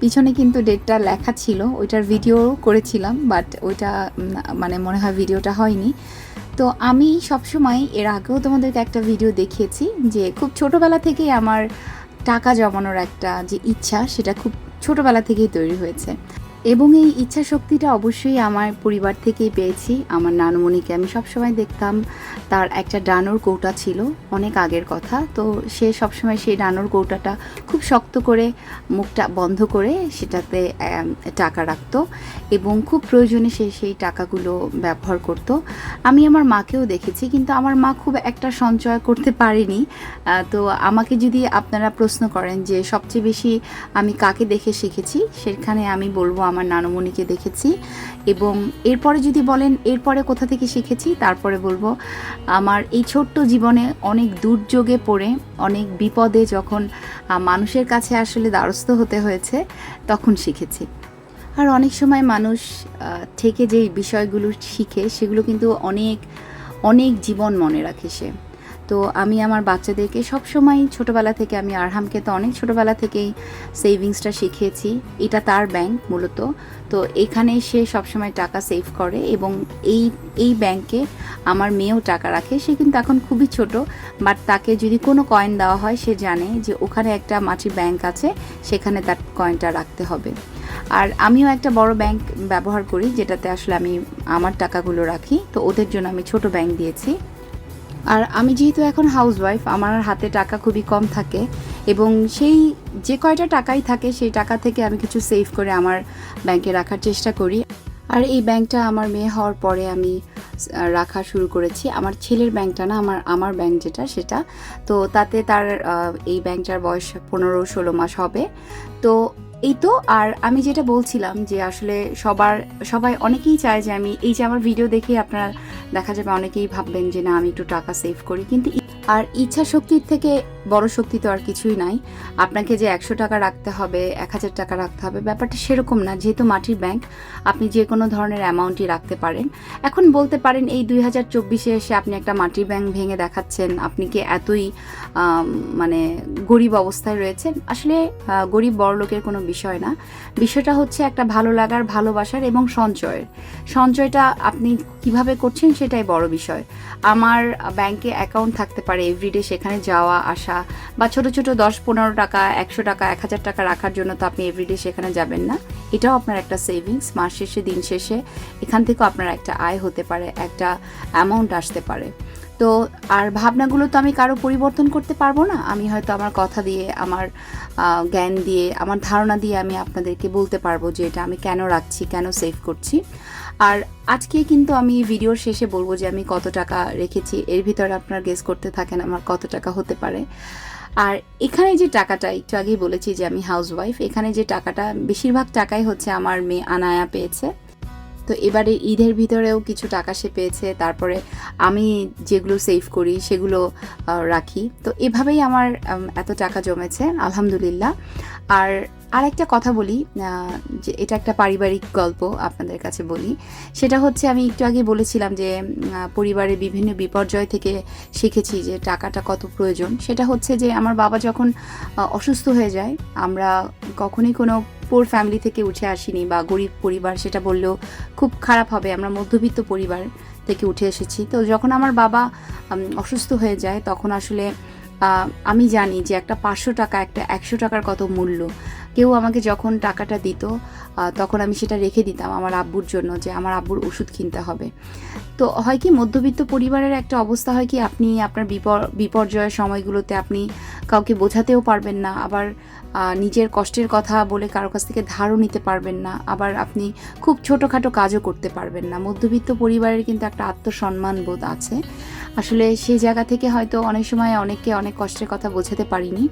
পিছনে কিন্তু ডেটটা লেখা ছিল, ওইটার ভিডিও করেছিলাম বাট ওইটা মানে মনে হয় ভিডিওটা হয়নি। তো আমি সবসময় এর আগেও তোমাদেরকে একটা ভিডিও দেখিয়েছি যে খুব ছোটোবেলা থেকেই আমার টাকা জমানোর একটা যে ইচ্ছা, সেটা খুব ছোটোবেলা থেকেই তৈরি হয়েছে। এবং এই ইচ্ছা শক্তিটা অবশ্যই আমার পরিবার থেকেই পেয়েছি। আমার নানুমণিকে আমি সবসময় দেখতাম। তার একটা ডানোর কৌটা ছিল, অনেক আগের কথা। তো সে সবসময় সেই ডানোর কৌটাটা খুব শক্ত করে, মুখটা বন্ধ করে সেটাতে টাকা রাখতো এবং খুব প্রয়োজনে সে সেই টাকাগুলো ব্যবহার করত। আমি আমার মাকেও দেখেছি, কিন্তু আমার মা খুব একটা সঞ্চয় করতে পারেনি। তো আমাকে যদি আপনারা প্রশ্ন করেন যে সবচেয়ে বেশি আমি কাকে দেখে শিখেছি, সেখানে আমি বলব আমার নানুমণিকে দেখেছি এবং এরপরে যদি বলেন এরপরে কোথা থেকে শিখেছি, তারপরে বলব আমার এই ছোট্ট জীবনে অনেক দুর্যোগে পড়ে, অনেক বিপদে যখন মানুষের কাছে আসলে দ্বারস্থ হতে হয়েছে, তখন শিখেছি। আর অনেক সময় মানুষ থেকে যেই বিষয়গুলো শিখে, সেগুলো কিন্তু অনেক অনেক জীবন মনে রাখে সে। তো আমি আমার বাচ্চাদেরকে সবসময় ছোটোবেলা থেকে আমি আরহামকে তো অনেক ছোটোবেলা থেকেই সেভিংসটা শিখিয়েছি। এটা তার ব্যাংক মূলত। তো এখানে সে সবসময় টাকা সেভ করে এবং এই এই ব্যাংকে আমার মেয়েও টাকা রাখে। সে কিন্তু এখন খুবই ছোট বাট তাকে যদি কোনো কয়েন দেওয়া হয়, সে জানে যে ওখানে একটা মাটির ব্যাংক আছে, সেখানে তার কয়েনটা রাখতে হবে। আর আমিও একটা বড় ব্যাংক ব্যবহার করি, যেটাতে আসলে আমি আমার টাকাগুলো রাখি। তো ওদের জন্য আমি ছোট ব্যাংক দিয়েছি। আর আমি যেহেতু এখন হাউসওয়াইফ আমার হাতে টাকা খুবই কম থাকে এবং সেই যে কয়টা টাকাই থাকে সেই টাকা থেকে আমি কিছু সেভ করে আমার ব্যাংকে রাখার চেষ্টা করি। আর এই ব্যাংকটা আমার মেয়ে হওয়ার পরে আমি রাখা শুরু করেছি। আমার ছেলের ব্যাংকটা না, আমার আমার ব্যাংক যেটা সেটা। তো তাতে তার এই ব্যাংকটার বয়স পনেরো ষোলো মাস হবে। তো এই তো, আর আমি যেটা বলছিলাম যে আসলে সবার, সবাই অনেকেই চায় যে আমি এই যে আমার ভিডিও দেখে আপনারা দেখা যাবে অনেকেই ভাববেন যে না, আমি একটু টাকা সেভ করি। কিন্তু আর ইচ্ছা শক্তির থেকে বড় শক্তি তো আর কিছুই নাই। আপনাকে যে একশো টাকা রাখতে হবে, এক হাজার টাকা রাখতে হবে, ব্যাপারটা সেরকম না। যেহেতু মাটির ব্যাংক আপনি যে কোনো ধরনের অ্যামাউন্টই রাখতে পারেন। এখন বলতে পারেন, এই দুই হাজার চব্বিশে এসে আপনি একটা মাটির ব্যাংক ভেঙে দেখাচ্ছেন। আপনি কি এতই মানে গরিব অবস্থায় রয়েছেন? আসলে গরিব বড়লোকের কোনো বিষয় না। বিষয়টা হচ্ছে একটা ভালো লাগার, ভালোবাসার এবং সঞ্চয়ের। সঞ্চয়টা আপনি কীভাবে করছেন সেটাই বড় বিষয়। আমার ব্যাংকে অ্যাকাউন্ট থাকতে পারে এভরিডে সেখানে যাওয়া, আসা বা ছোট ছোট দশ পনেরো টাকা, একশো টাকা, এক হাজার টাকা রাখার জন্য তো আপনি এভরিডে সেখানে যাবেন না। এটাও আপনার একটা সেভিংস মাস শেষে, দিন শেষে এখান থেকেও আপনার একটা আয় হতে পারে, একটা অ্যামাউন্ট আসতে পারে। তো আর ভাবনাগুলো তো আমি কারও পরিবর্তন করতে পারব না। আমি হয়তো আমার কথা দিয়ে, আমার জ্ঞান দিয়ে, আমার ধারণা দিয়ে আমি আপনাদেরকে বলতে পারব যে এটা আমি কেন রাখছি, কেন সেভ করছি। আর আজকে কিন্তু আমি ভিডিওর শেষে বলব যে আমি কত টাকা রেখেছি, এর ভিতরে আপনার গেস করতে থাকেন আমার কত টাকা হতে পারে। আর এখানে যে টাকাটা, একটু আগেই বলেছি যে আমি হাউস ওয়াইফ এখানে যে টাকাটা, বেশিরভাগ টাকাই হচ্ছে আমার মেয়ে আনায়া পেয়েছে। তো এবারে ঈদের ভিতরেও কিছু টাকা সে পেয়েছে, তারপরে আমি যেগুলো সেভ করি সেগুলো রাখি। তো এভাবেই আমার এত টাকা জমেছে, আলহামদুলিল্লাহ। আর আর একটা কথা বলি যে এটা একটা পারিবারিক গল্প আপনাদের কাছে বলি। সেটা হচ্ছে আমি একটু আগে বলেছিলাম যে পরিবারের বিভিন্ন বিপর্যয় থেকে শিখেছি যে টাকাটা কত প্রয়োজন। সেটা হচ্ছে যে আমার বাবা যখন অসুস্থ হয়ে যায়, আমরা কখনোই কোনো পোর ফ্যামিলি থেকে উঠে আসিনি বা গরিব পরিবার, সেটা বললেও খুব খারাপ হবে। আমরা মধ্যবিত্ত পরিবার থেকে উঠে এসেছি। তো যখন আমার বাবা অসুস্থ হয়ে যায়, তখন আসলে আমি জানি যে একটা পাঁচশো টাকা, একটা একশো টাকার কত মূল্য। কেউ আমাকে যখন টাকাটা দিত তখন আমি সেটা রেখে দিতাম আমার আব্বুর জন্য যে আমার আব্বুর ওষুধ কিনতে হবে। তো হয় কি মধ্যবিত্ত পরিবারের একটা অবস্থা হয় কি আপনি আপনার বিপর, বিপর্যয়ের সময়গুলোতে আপনি কাউকে বোঝাতেও পারবেন না, আবার নিজের কষ্টের কথা বলে কারও কাছ থেকে ধারও নিতে পারবেন না, আবার আপনি খুব ছোটোখাটো কাজও করতে পারবেন না। মধ্যবিত্ত পরিবারের কিন্তু একটা আত্মসম্মান বোধ আছে। আসলে সেই জায়গা থেকে হয়তো অনেক সময় অনেককে অনেক কষ্টের কথা বোঝাতে পারিনি।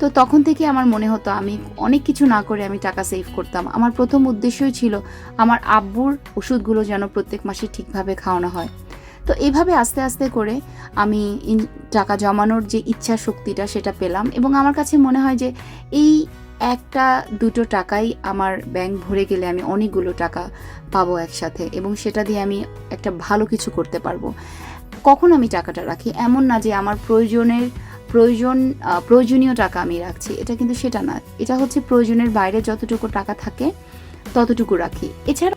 তো তখন থেকে আমার মনে হতো, আমি অনেক কিছু না করে আমি টাকা সেভ করতাম। আমার প্রথম উদ্দেশ্যই ছিল, আমার আব্বুর ওষুধগুলো যেন প্রত্যেক মাসে ঠিকভাবে খাওয়ানো হয়। তো এভাবে আস্তে আস্তে করে আমি টাকা জমানোর যে ইচ্ছা শক্তিটা সেটা পেলাম এবং আমার কাছে মনে হয় যে এই একটা দুটো টাকাই আমার ব্যাংক ভরে গেলে আমি অনেকগুলো টাকা পাবো একসাথে এবং সেটা দিয়ে আমি একটা ভালো কিছু করতে পারব। কখন আমি টাকাটা রাখি? এমন না যে আমার প্রয়োজনের, প্রয়োজন প্রয়োজনীয় টাকা আমি রাখছি। এটা কিন্তু সেটা না। এটা হচ্ছে প্রয়োজনের বাইরে যতটুকু টাকা থাকে, ততটুকু রাখি। এছাড়া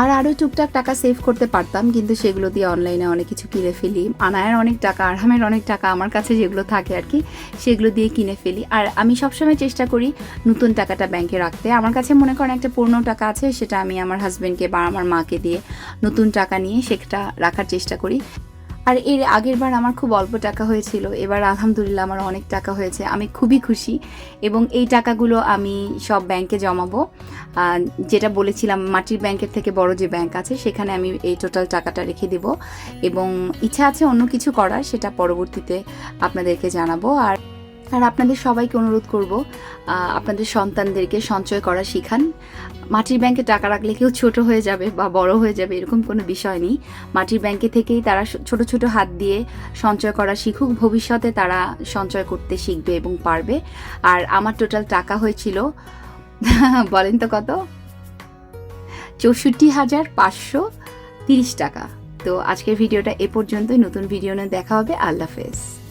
আর আরও টুকটাক টাকা সেভ করতে পারতাম, কিন্তু সেগুলো দিয়ে অনলাইনে অনেক কিছু কিনে ফেলি। আনায়ের অনেক টাকা, আরহামের অনেক টাকা আমার কাছে যেগুলো থাকে আর কি, সেগুলো দিয়ে কিনে ফেলি। আর আমি সবসময় চেষ্টা করি নতুন টাকাটা ব্যাংকে রাখতে। আমার কাছে মনে করেন একটা পুরনো টাকা আছে, সেটা আমি আমার হাজব্যান্ডকে বা আমার মাকে দিয়ে নতুন টাকা নিয়ে সেটা রাখার চেষ্টা করি। আর এর আগের বার আমার খুব অল্প টাকা হয়েছিল, এবার আলহামদুলিল্লাহ আমার অনেক টাকা হয়েছে, আমি খুবই খুশি এবং এই টাকাগুলো আমি সব ব্যাংকে জমাবো। যেটা বলেছিলাম, মাটির ব্যাংকের থেকে বড় যে ব্যাংক আছে, সেখানে আমি এই টোটাল টাকাটা রেখে দেব এবং ইচ্ছা আছে অন্য কিছু করার, সেটা পরবর্তীতে আপনাদেরকে জানাব। আর আর আপনাদের সবাইকে অনুরোধ করব আপনাদের সন্তানদেরকে সঞ্চয় করা শিখান। মাটির ব্যাংকে টাকা রাখলে কেউ ছোট হয়ে যাবে বা বড় হয়ে যাবে, এরকম কোনো বিষয় নেই। মাটির ব্যাংকে থেকেই তারা ছোট ছোট হাত দিয়ে সঞ্চয় করা শিখুক, ভবিষ্যতে তারা সঞ্চয় করতে শিখবে এবং পারবে। আর আমার টোটাল টাকা হয়েছিল, বলেন তো কত? চৌষট্টি হাজার পাঁচশো তিরিশ টাকা। তো আজকের ভিডিওটা এ পর্যন্তই, নতুন ভিডিও নিয়ে দেখা হবে, আল্লাহ হাফেজ।